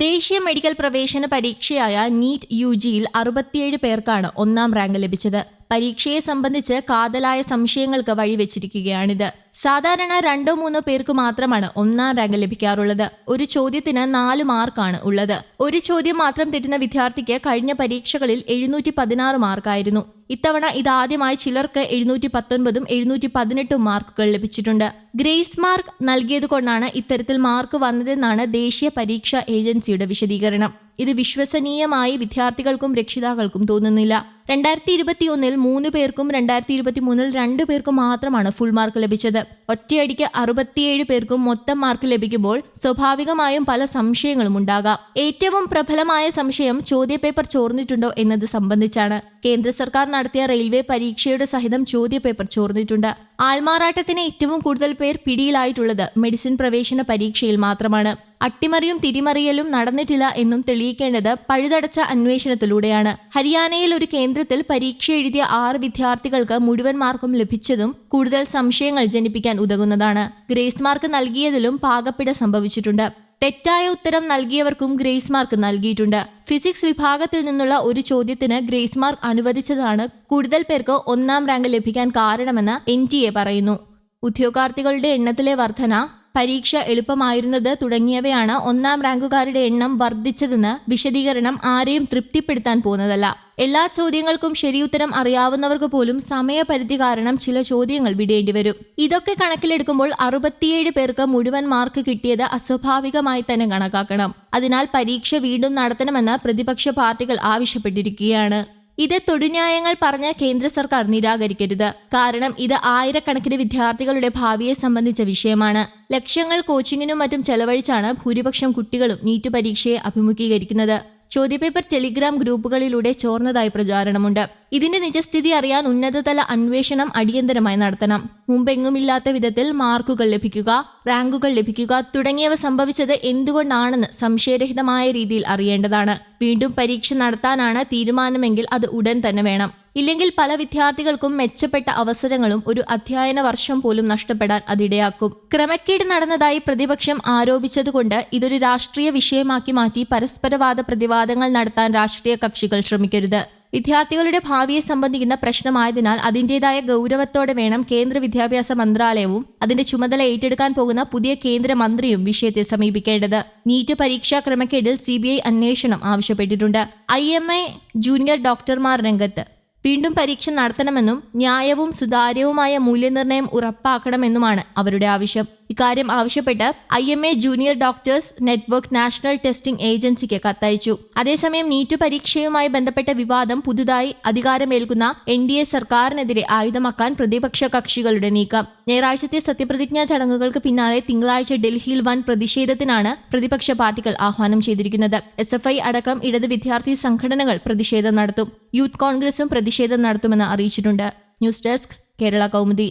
ദേശീയ മെഡിക്കൽ പ്രവേശന പരീക്ഷയായ NEET U ജിയിൽ അറുപത്തിയേഴ് പേർക്കാണ് ഒന്നാം റാങ്ക് ലഭിച്ചത്. പരീക്ഷയെ സംബന്ധിച്ച് കാതലായ സംശയങ്ങൾക്ക് വഴിവെച്ചിരിക്കുകയാണിത് സാധാരണ രണ്ടോ മൂന്നോ പേർക്ക് മാത്രമാണ് ഒന്നാം റാങ്ക് ലഭിക്കാറുള്ളത്. ഒരു ചോദ്യത്തിന് നാല് മാർക്കാണ് ഉള്ളത്. ഒരു ചോദ്യം മാത്രം തെറ്റുന്ന വിദ്യാർത്ഥിക്ക് കഴിഞ്ഞ പരീക്ഷകളിൽ എഴുന്നൂറ്റി പതിനാറ് മാർക്കായിരുന്നു. ഇത്തവണ ഇതാദ്യമായി ചിലർക്ക് എഴുന്നൂറ്റി പത്തൊൻപതും എഴുന്നൂറ്റി പതിനെട്ടും മാർക്കുകൾ ലഭിച്ചിട്ടുണ്ട്. ഗ്രേസ് മാർക്ക് നൽകിയതുകൊണ്ടാണ് ഇത്തരത്തിൽ മാർക്ക് വന്നതെന്നാണ് ദേശീയ പരീക്ഷാ ഏജൻസിയുടെ വിശദീകരണം. ഇത് വിശ്വസനീയമായി വിദ്യാർത്ഥികൾക്കും രക്ഷിതാക്കൾക്കും തോന്നുന്നില്ല. രണ്ടായിരത്തി ഇരുപത്തിയൊന്നിൽ മൂന്ന് പേർക്കും രണ്ടായിരത്തി ഇരുപത്തി മൂന്നിൽ രണ്ട് പേർക്കും മാത്രമാണ് ഫുൾ മാർക്ക് ലഭിച്ചത്. ഒറ്റയടിക്ക് അറുപത്തിയേഴ് പേർക്കും മൊത്തം മാർക്ക് ലഭിക്കുമ്പോൾ സ്വാഭാവികമായും പല സംശയങ്ങളും ഉണ്ടാകാം. ഏറ്റവും പ്രബലമായ സംശയം ചോദ്യപേപ്പർ ചോർന്നിട്ടുണ്ടോ എന്നത് സംബന്ധിച്ചാണ്. കേന്ദ്ര സർക്കാർ നടത്തിയ റെയിൽവേ പരീക്ഷയുടെ സഹിതം ചോദ്യപേപ്പർ ചോർന്നിട്ടുണ്ട്. ആൾമാറാട്ടത്തിന് ഏറ്റവും കൂടുതൽ പേർ പിടിയിലായിട്ടുള്ളത് മെഡിസിൻ പ്രവേശന പരീക്ഷയിൽ മാത്രമാണ്. അട്ടിമറിയും തിരിമറിയലും നടന്നിട്ടില്ല എന്നും തെളിയിക്കേണ്ടത് പഴുതടച്ച അന്വേഷണത്തിലൂടെയാണ്. ഹരിയാനയിൽ ഒരു കേന്ദ്രത്തിൽ പരീക്ഷ എഴുതിയ ആറ് വിദ്യാർത്ഥികൾക്ക് മുഴുവൻ മാർക്കും ലഭിച്ചതും കൂടുതൽ സംശയങ്ങൾ ജനിപ്പിക്കാൻ ഉതകുന്നതാണ്. ഗ്രേസ് മാർക്ക് നൽകിയതിലും പാകപ്പിട സംഭവിച്ചിട്ടുണ്ട്. തെറ്റായ ഉത്തരം നൽകിയവർക്കും ഗ്രേസ് മാർക്ക് നൽകിയിട്ടുണ്ട്. ഫിസിക്സ് വിഭാഗത്തിൽ നിന്നുള്ള ഒരു ചോദ്യത്തിന് ഗ്രേസ് മാർക്ക് അനുവദിച്ചതാണ് കൂടുതൽ പേർക്ക് ഒന്നാം റാങ്ക് ലഭിക്കാൻ കാരണമെന്ന് എൻ പറയുന്നു. ഉദ്യോഗാർത്ഥികളുടെ എണ്ണത്തിലെ വർധന പരീക്ഷ എളുപ്പമായിരുന്നത് തുടങ്ങിയവയാണ് ഒന്നാം റാങ്കുകാരുടെ എണ്ണം വർദ്ധിച്ചതെന്ന് വിശദീകരണം ആരെയും തൃപ്തിപ്പെടുത്താൻ പോകുന്നതല്ല. എല്ലാ ചോദ്യങ്ങൾക്കും ശരിയുത്തരം അറിയാവുന്നവർക്ക് പോലും സമയപരിധി കാരണം ചില ചോദ്യങ്ങൾ വിടേണ്ടി വരും. ഇതൊക്കെ കണക്കിലെടുക്കുമ്പോൾ അറുപത്തിയേഴ് പേർക്ക് മുഴുവൻ മാർക്ക് കിട്ടിയത് അസ്വാഭാവികമായി തന്നെ കണക്കാക്കണം. അതിനാൽ പരീക്ഷ വീണ്ടും നടത്തണമെന്ന് പ്രതിപക്ഷ പാർട്ടികൾ ആവശ്യപ്പെട്ടിരിക്കുകയാണ്. ഇത് തൊടുന്യായങ്ങൾ പറഞ്ഞ കേന്ദ്ര സർക്കാർ നിരാകരിക്കരുത്. കാരണം ഇത് ആയിരക്കണക്കിന് വിദ്യാർത്ഥികളുടെ ഭാവിയെ സംബന്ധിച്ച വിഷയമാണ്. ലക്ഷ്യങ്ങൾ കോച്ചിങ്ങിനും മറ്റും ചെലവഴിച്ചാണ് ഭൂരിപക്ഷം കുട്ടികളും നീറ്റ് പരീക്ഷയെ അഭിമുഖീകരിക്കുന്നത്. ചോദ്യപേപ്പർ ടെലിഗ്രാം ഗ്രൂപ്പുകളിലൂടെ ചോർന്നതായി പ്രചാരണമുണ്ട്. ഇതിന്റെ നിജസ്ഥിതി അറിയാൻ ഉന്നതതല അന്വേഷണം അടിയന്തരമായി നടത്തണം. മുമ്പെങ്ങുമില്ലാത്ത വിധത്തിൽ മാർക്കുകൾ ലഭിക്കുക റാങ്കുകൾ ലഭിക്കുക തുടങ്ങിയവ സംഭവിച്ചത് എന്തുകൊണ്ടാണെന്ന് സംശയരഹിതമായ രീതിയിൽ അറിയേണ്ടതാണ്. വീണ്ടും പരീക്ഷ നടത്താനാണ് തീരുമാനമെങ്കിൽ അത് ഉടൻ തന്നെ വേണം. ഇല്ലെങ്കിൽ പല വിദ്യാർത്ഥികൾക്കും മെച്ചപ്പെട്ട അവസരങ്ങളും ഒരു അധ്യയന വർഷം പോലും നഷ്ടപ്പെടാൻ അതിടയാക്കും ക്രമക്കേട് നടന്നതായി പ്രതിപക്ഷം ആരോപിച്ചതുകൊണ്ട് ഇതൊരു രാഷ്ട്രീയ വിഷയമാക്കി മാറ്റി പരസ്പരവാദ പ്രതിവാദങ്ങൾ നടത്താൻ രാഷ്ട്രീയ കക്ഷികൾ ശ്രമിക്കരുത്. വിദ്യാർത്ഥികളുടെ ഭാവിയെ സംബന്ധിക്കുന്ന പ്രശ്നമായതിനാൽ അതിന്റെതായ ഗൗരവത്തോടെ വേണം കേന്ദ്ര വിദ്യാഭ്യാസ മന്ത്രാലയവും അതിന്റെ ചുമതല ഏറ്റെടുക്കാൻ പോകുന്ന പുതിയ കേന്ദ്ര മന്ത്രിയും വിഷയത്തെ സമീപിക്കേണ്ടത്. നീറ്റ് പരീക്ഷാ ക്രമക്കേടിൽ സി അന്വേഷണം ആവശ്യപ്പെട്ടിട്ടുണ്ട്. ഐ ജൂനിയർ ഡോക്ടർമാർ രംഗത്ത് വീണ്ടും പരീക്ഷ നടത്തണമെന്നും ന്യായവും സുതാര്യവുമായ മൂല്യനിർണയം ഉറപ്പാക്കണമെന്നുമാണ് അവരുടെ ആവശ്യം. ഇക്കാര്യം ആവശ്യപ്പെട്ട് I M A junior doctors network national testing ഏജൻസിക്ക് കത്തയച്ചു. അതേസമയം നീറ്റ് പരീക്ഷയുമായി ബന്ധപ്പെട്ട വിവാദം പുതുതായി അധികാരമേൽക്കുന്ന എൻ ഡി എ സർക്കാരിനെതിരെ ആയുധമാക്കാൻ പ്രതിപക്ഷ കക്ഷികളുടെ നീക്കം. ഞായറാഴ്ചത്തെ സത്യപ്രതിജ്ഞാ ചടങ്ങുകൾക്ക് പിന്നാലെ തിങ്കളാഴ്ച ഡൽഹിയിൽ വൻ പ്രതിഷേധത്തിനാണ് പ്രതിപക്ഷ പാർട്ടികൾ ആഹ്വാനം ചെയ്തിരിക്കുന്നത്. എസ് എഫ് ഐ അടക്കം ഇടത് വിദ്യാർത്ഥി സംഘടനകൾ പ്രതിഷേധം നടത്തും. യൂത്ത് കോൺഗ്രസും പ്രതിഷേധം നടത്തുമെന്ന് അറിയിച്ചിട്ടുണ്ട്. News desk Kerala Kaumudi.